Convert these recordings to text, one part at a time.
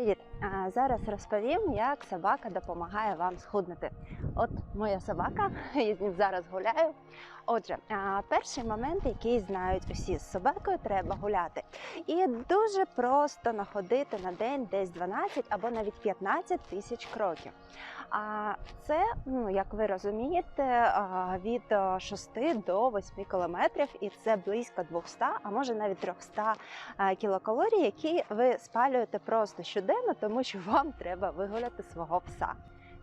Hayır. Зараз розповім, як собака допомагає вам схуднути. От моя собака, я з ним зараз гуляю. Отже, перший момент, який знають усі з собакою, треба гуляти. І дуже просто находити на день десь 12 або навіть 15 тисяч кроків. А це, ну як ви розумієте, від 6 до 8 кілометрів, і це близько 200, а може навіть 300 кілокалорій, які ви спалюєте просто щоденно, тому що вам треба вигуляти свого пса.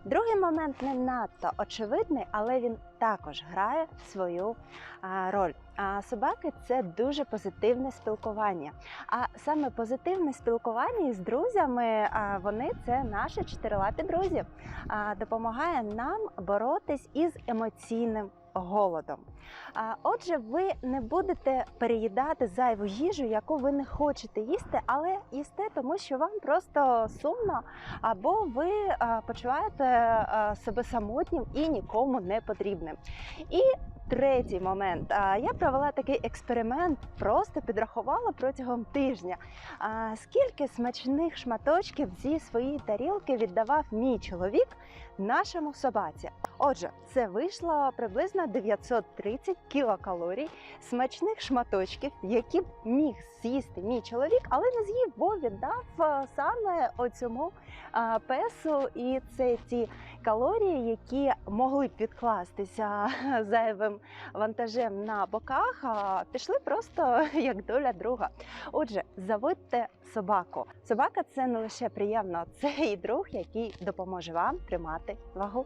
Другий момент не надто очевидний, але він також грає свою а, роль. А собаки це дуже позитивне спілкування. А саме позитивне спілкування із друзями, вони це наші чотирилапі друзі. А, допомагає нам боротись із емоційним голодом. Отже, ви не будете переїдати зайву їжу, яку ви не хочете їсти, але їсте, тому що вам просто сумно, або ви почуваєте себе самотнім і нікому не потрібним. І Третій момент. Я провела такий експеримент, просто підрахувала протягом тижня, скільки смачних шматочків зі своєї тарілки віддавав мій чоловік нашому собаці. Отже, це вийшло приблизно 930 кілокалорій смачних шматочків, які міг з'їсти мій чоловік, але не з'їв, бо віддав саме оцьому песу. І це ті калорії, які могли б відкластися зайвим вантажем на боках, а пішли просто як доля друга. Отже, заводьте собаку. Собака це не лише приємно, це і друг, який допоможе вам тримати вагу.